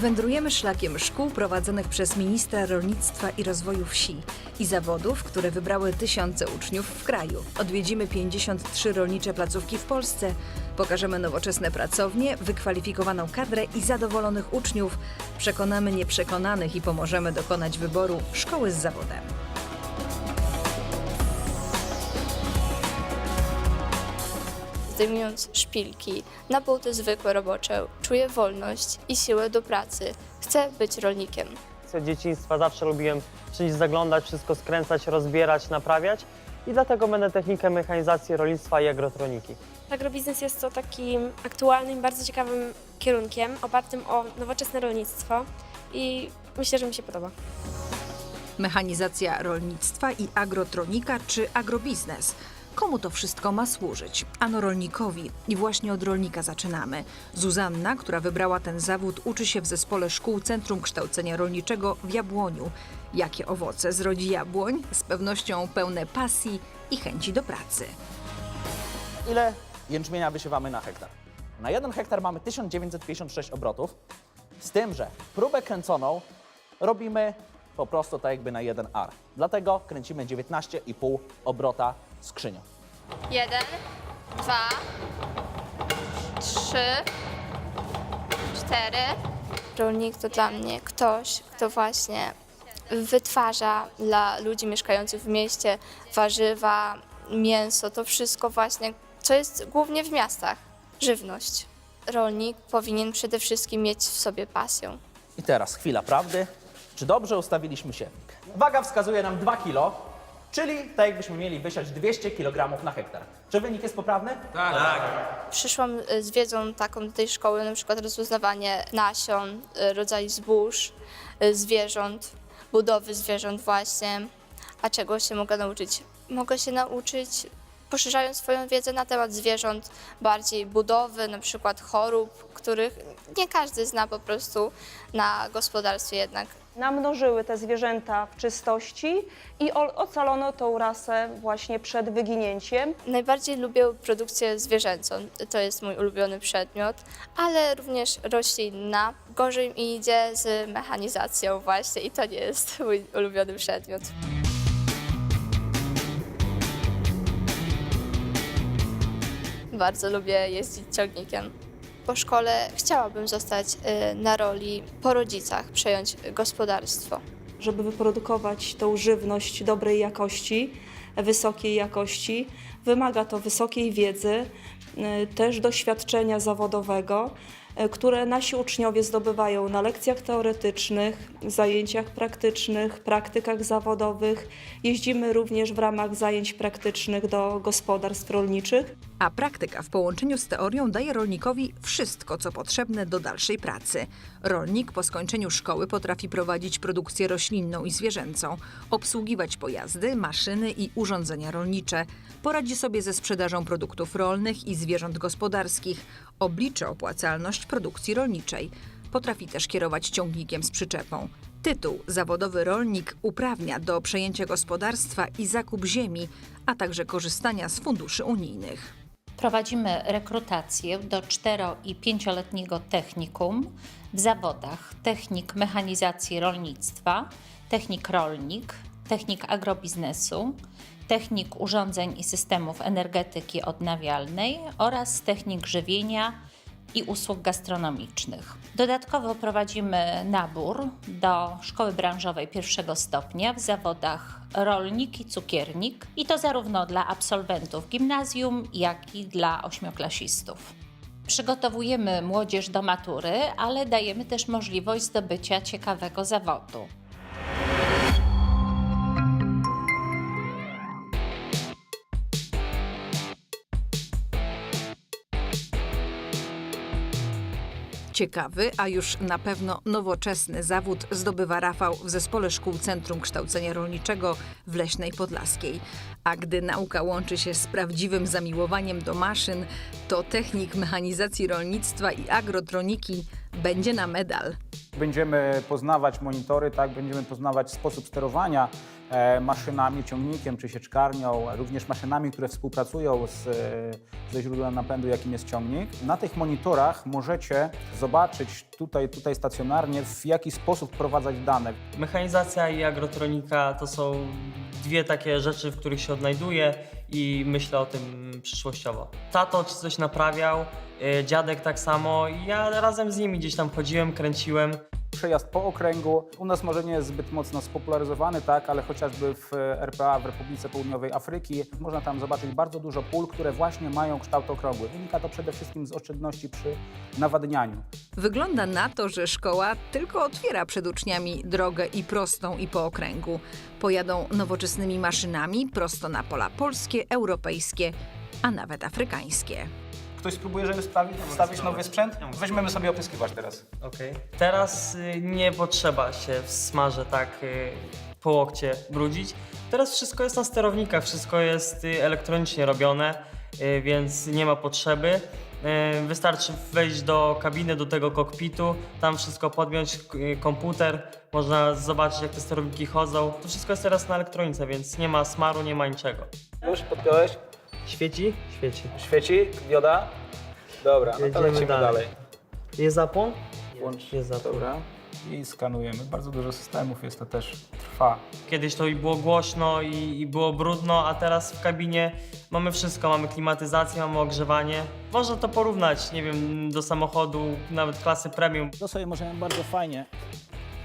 Wędrujemy szlakiem szkół prowadzonych przez ministra rolnictwa i rozwoju wsi i zawodów, które wybrały tysiące uczniów w kraju. Odwiedzimy 53 rolnicze placówki w Polsce, pokażemy nowoczesne pracownie, wykwalifikowaną kadrę i zadowolonych uczniów, przekonamy nieprzekonanych i pomożemy dokonać wyboru szkoły z zawodem. Zdejmując szpilki na buty zwykłe robocze, czuję wolność i siłę do pracy. Chcę być rolnikiem. Od dzieciństwa zawsze lubiłem wszędzie zaglądać, wszystko skręcać, rozbierać, naprawiać i dlatego będę technikę mechanizacji rolnictwa i agrotroniki. Agrobiznes jest to takim aktualnym, bardzo ciekawym kierunkiem, opartym o nowoczesne rolnictwo i myślę, że mi się podoba. Mechanizacja rolnictwa i agrotronika czy agrobiznes. Komu to wszystko ma służyć? Ano rolnikowi. I właśnie od rolnika zaczynamy. Zuzanna, która wybrała ten zawód, uczy się w zespole szkół Centrum Kształcenia Rolniczego w Jabłoniu. Jakie owoce zrodzi jabłoń? Z pewnością pełne pasji i chęci do pracy. Ile jęczmienia wysiewamy na hektar? Na jeden hektar mamy 1956 obrotów, z tym, że próbę kręconą robimy po prostu tak jakby na jeden ar. Dlatego kręcimy 19,5 obrota skrzynią. Jeden, dwa, trzy, cztery. Rolnik to dla mnie ktoś, kto właśnie wytwarza dla ludzi mieszkających w mieście warzywa, mięso, to wszystko właśnie, co jest głównie w miastach, żywność. Rolnik powinien przede wszystkim mieć w sobie pasję. I teraz chwila prawdy. Czy dobrze ustawiliśmy siewnik? Waga wskazuje nam 2 kg, czyli tak jakbyśmy mieli wysiać 200 kg na hektar. Czy wynik jest poprawny? Przyszłam y, z wiedzą taką do tej szkoły, na przykład rozpoznawanie nasion, y, rodzaju zbóż, y, zwierząt, budowy zwierząt właśnie. A czego się mogę nauczyć? Mogę się nauczyć, poszerzając swoją wiedzę na temat zwierząt, bardziej budowy, na przykład chorób, których nie każdy zna po prostu na gospodarstwie jednak. Namnożyły te zwierzęta w czystości i ocalono tą rasę właśnie przed wyginięciem. Najbardziej lubię produkcję zwierzęcą, to jest mój ulubiony przedmiot, ale również roślinna. Gorzej mi idzie z mechanizacją właśnie i to nie jest mój ulubiony przedmiot. Bardzo lubię jeździć ciągnikiem. Po szkole chciałabym zostać y, na roli po rodzicach, przejąć gospodarstwo. Żeby wyprodukować tą żywność dobrej jakości, wysokiej jakości, wymaga to wysokiej wiedzy, y, też doświadczenia zawodowego, które nasi uczniowie zdobywają na lekcjach teoretycznych, zajęciach praktycznych, praktykach zawodowych. Jeździmy również w ramach zajęć praktycznych do gospodarstw rolniczych. A praktyka w połączeniu z teorią daje rolnikowi wszystko, co potrzebne do dalszej pracy. Rolnik po skończeniu szkoły potrafi prowadzić produkcję roślinną i zwierzęcą, obsługiwać pojazdy, maszyny i urządzenia rolnicze, poradzi sobie ze sprzedażą produktów rolnych i zwierząt gospodarskich, obliczy opłacalność produkcji rolniczej. Potrafi też kierować ciągnikiem z przyczepą. Tytuł Zawodowy rolnik uprawnia do przejęcia gospodarstwa i zakup ziemi, a także korzystania z funduszy unijnych. Prowadzimy rekrutację do 4 i 5-letniego technikum w zawodach technik mechanizacji rolnictwa, technik rolnik, technik agrobiznesu, technik urządzeń i systemów energetyki odnawialnej oraz technik żywienia i usług gastronomicznych. Dodatkowo prowadzimy nabór do szkoły branżowej pierwszego stopnia w zawodach rolnik i cukiernik i to zarówno dla absolwentów gimnazjum, jak i dla ośmioklasistów. Przygotowujemy młodzież do matury, ale dajemy też możliwość zdobycia ciekawego zawodu. Ciekawy, a już na pewno nowoczesny zawód zdobywa Rafał w zespole szkół Centrum Kształcenia Rolniczego w Leśnej Podlaskiej. A gdy nauka łączy się z prawdziwym zamiłowaniem do maszyn, to technik mechanizacji rolnictwa i agrotroniki będzie na medal. Będziemy poznawać monitory, tak, będziemy poznawać sposób sterowania e, maszynami, ciągnikiem czy sieczkarnią, również maszynami, które współpracują z, e, ze źródłem napędu, jakim jest ciągnik. Na tych monitorach możecie zobaczyć tutaj, tutaj stacjonarnie, w jaki sposób wprowadzać dane. Mechanizacja i agrotronika to są dwie takie rzeczy, w których się odnajduję i myślę o tym przyszłościowo. Tato czy coś naprawiał, y, dziadek tak samo i ja razem z nimi gdzieś tam chodziłem, kręciłem. Przejazd po okręgu u nas może nie jest zbyt mocno spopularyzowany, tak, ale chociażby w RPA, w Republice Południowej Afryki, można tam zobaczyć bardzo dużo pól, które właśnie mają kształt okrągły. Wynika to przede wszystkim z oszczędności przy nawadnianiu. Wygląda na to, że szkoła tylko otwiera przed uczniami drogę i prostą, i po okręgu. Pojadą nowoczesnymi maszynami prosto na pola polskie, europejskie, a nawet afrykańskie. Ktoś spróbuje, żeby sprawić, wstawić nowy sprzęt? Weźmiemy sobie opryskiwacz teraz. Okej. Teraz y, nie potrzeba się w smarze tak y, po łokcie brudzić. Teraz wszystko jest na sterownikach, wszystko jest y, elektronicznie robione, y, więc nie ma potrzeby. Y, Wystarczy wejść do kabiny, do tego kokpitu, tam wszystko k- y, komputer, można zobaczyć jak te sterowniki chodzą. To wszystko jest teraz na elektronice, więc nie ma smaru, nie ma niczego. Już podpiąłeś? Świeci? Świeci. Świeci? Dioda? Dobra, no to Jedziemy lecimy dalej. dalej. Jest zapłon? Włącz. Jest zapłon. Dobra. I skanujemy. Bardzo dużo systemów jest, to też trwa. Kiedyś to i było głośno i, i było brudno, a teraz w kabinie mamy wszystko. Mamy klimatyzację, mamy ogrzewanie. Można to porównać, nie wiem, do samochodu, nawet klasy premium. To sobie możemy bardzo fajnie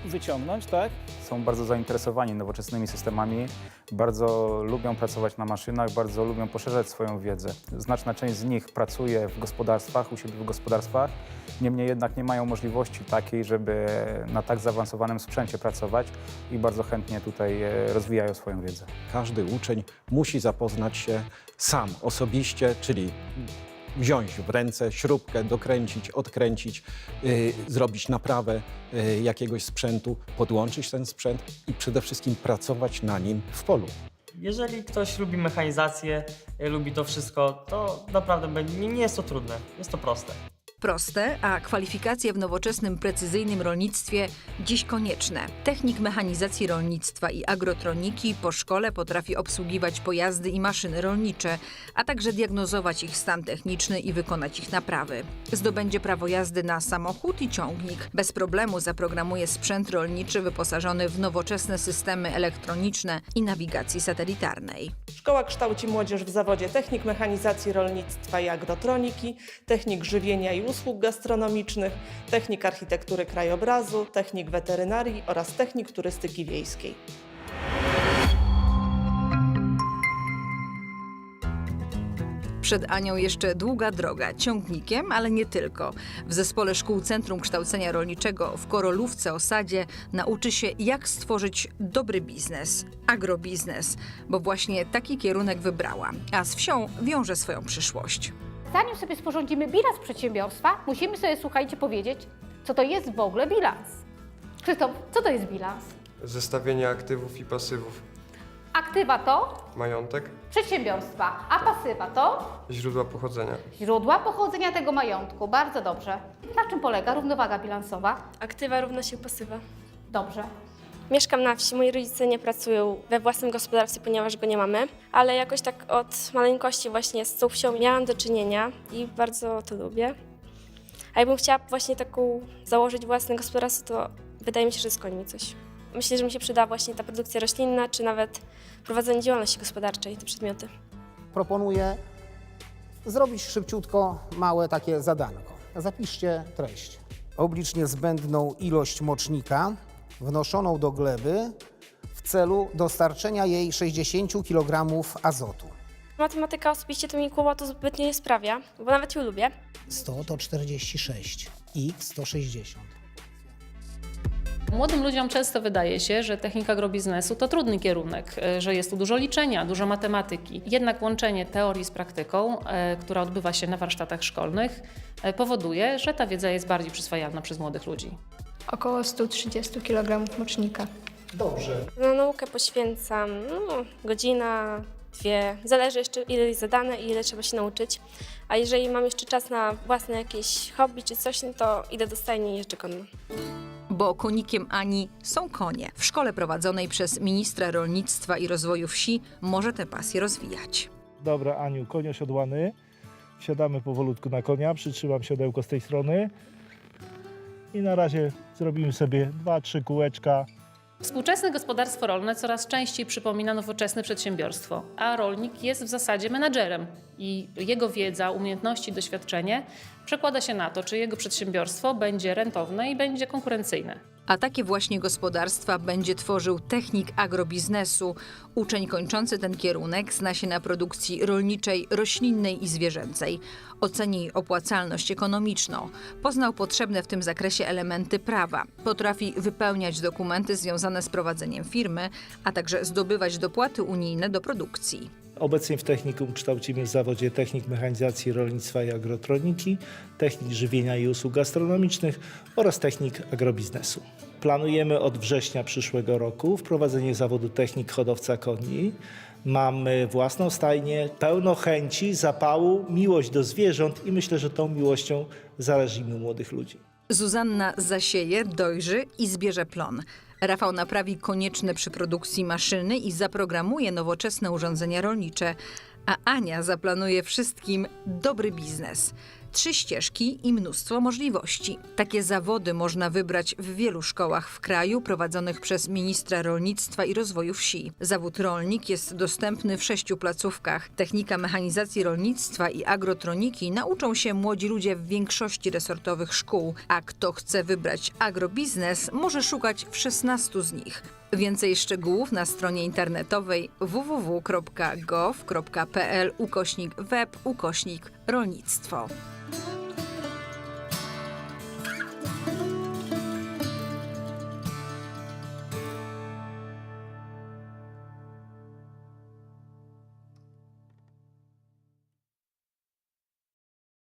wyciągnąć, tak? Są bardzo zainteresowani nowoczesnymi systemami, bardzo lubią pracować na maszynach, bardzo lubią poszerzać swoją wiedzę. Znaczna część z nich pracuje w gospodarstwach, u siebie w gospodarstwach, niemniej jednak nie mają możliwości takiej, żeby na tak zaawansowanym sprzęcie pracować i bardzo chętnie tutaj e, rozwijają swoją wiedzę. Każdy uczeń musi zapoznać się sam, osobiście, czyli wziąć w ręce śrubkę, dokręcić, odkręcić, y, zrobić naprawę y, jakiegoś sprzętu, podłączyć ten sprzęt i przede wszystkim pracować na nim w polu. Jeżeli ktoś lubi mechanizację, y, lubi to wszystko, to naprawdę nie jest to trudne, jest to proste. Proste, a kwalifikacje w nowoczesnym, precyzyjnym rolnictwie dziś konieczne. Technik mechanizacji rolnictwa i agrotroniki po szkole potrafi obsługiwać pojazdy i maszyny rolnicze, a także diagnozować ich stan techniczny i wykonać ich naprawy. Zdobędzie prawo jazdy na samochód i ciągnik. Bez problemu zaprogramuje sprzęt rolniczy wyposażony w nowoczesne systemy elektroniczne i nawigacji satelitarnej. Szkoła kształci młodzież w zawodzie technik mechanizacji rolnictwa i agrotroniki, technik żywienia i gastronomicznych, technik architektury krajobrazu, technik weterynarii oraz technik turystyki wiejskiej. Przed Anią jeszcze długa droga, ciągnikiem, ale nie tylko. W zespole szkół Centrum Kształcenia Rolniczego w Korolówce Osadzie nauczy się, jak stworzyć dobry biznes, agrobiznes, bo właśnie taki kierunek wybrała, a z wsią wiąże swoją przyszłość. Zanim sobie sporządzimy bilans przedsiębiorstwa, musimy sobie, słuchajcie, powiedzieć, co to jest w ogóle bilans. Krzysztof, co to jest bilans? Zestawienie aktywów i pasywów. Aktywa to Majątek, przedsiębiorstwa, a pasywa to źródła pochodzenia. źródła pochodzenia tego majątku. Bardzo dobrze. Na czym polega równowaga bilansowa? Aktywa równa się pasywa. Dobrze. Mieszkam na wsi, moi rodzice nie pracują we własnym gospodarstwie, ponieważ go nie mamy, ale jakoś tak od maleńkości właśnie z tą wsią miałam do czynienia i bardzo to lubię. A jakbym chciała właśnie taką założyć własne gospodarstwo, to wydaje mi się, że z końmi coś. Myślę, że mi się przyda właśnie ta produkcja roślinna, czy nawet prowadzenie działalności gospodarczej, te przedmioty. proponuję zrobić szybciutko małe takie zadanko. Zapiszcie treść. Oblicz niezbędną ilość mocznika wnoszoną do gleby w celu dostarczenia jej 60 kg azotu. Matematyka osobiście to mi kłopotu zbytnio nie sprawia, bo nawet ją lubię. 100 to 46, x to 60. Młodym ludziom często wydaje się, że technika agrobiznesu to trudny kierunek, e, że jest tu dużo liczenia, dużo matematyki. Jednak łączenie teorii z praktyką, e, która odbywa się na warsztatach szkolnych, e, powoduje, że ta wiedza jest bardziej przyswajalna przez młodych ludzi. Około 130 kg mocznika. Dobrze. Na naukę poświęcam no, godzina, dwie. Zależy jeszcze ile jest zadane i ile trzeba się nauczyć. A jeżeli mam jeszcze czas na własne jakieś hobby czy coś, no to idę do stajni i jeżdżę konno. Bo konikiem Ani są konie. W szkole prowadzonej przez ministra rolnictwa i rozwoju wsi może tę pasję rozwijać. Dobra, Aniu, koń osiodłany. Wsiadamy powolutku na konia, przytrzymam siodełko z tej strony. I na razie zrobimy sobie dwa, trzy kółeczka. Współczesne gospodarstwo rolne coraz częściej przypomina nowoczesne przedsiębiorstwo, a rolnik jest w zasadzie menadżerem i jego wiedza, umiejętności, doświadczenie przekłada się na to, czy jego przedsiębiorstwo będzie rentowne i będzie konkurencyjne. A takie właśnie gospodarstwa będzie tworzył technik agrobiznesu. Uczeń kończący ten kierunek zna się na produkcji rolniczej, roślinnej i zwierzęcej. Oceni opłacalność ekonomiczną. Poznał potrzebne w tym zakresie elementy prawa. Potrafi wypełniać dokumenty związane z prowadzeniem firmy, a także zdobywać dopłaty unijne do produkcji. Obecnie w technikum kształcimy w zawodzie technik mechanizacji rolnictwa i agrotroniki, technik żywienia i usług gastronomicznych oraz technik agrobiznesu. Planujemy od września przyszłego roku wprowadzenie zawodu technik hodowca koni. Mamy własną stajnię, pełno chęci, zapału, miłość do zwierząt i myślę, że tą miłością zarażimy młodych ludzi. Zuzanna zasieje, dojrzy i zbierze plon. Rafał naprawi konieczne przy produkcji maszyny i zaprogramuje nowoczesne urządzenia rolnicze, a Ania zaplanuje wszystkim dobry biznes. Trzy ścieżki i mnóstwo możliwości. Takie zawody można wybrać w wielu szkołach w kraju prowadzonych przez ministra rolnictwa i rozwoju wsi. Zawód rolnik jest dostępny w sześciu placówkach. Technika mechanizacji rolnictwa i agrotroniki nauczą się młodzi ludzie w większości resortowych szkół, a kto chce wybrać agrobiznes, może szukać w 16 z nich. Więcej szczegółów na stronie internetowej www.gov.pl ukośnik web ukośnik rolnictwo.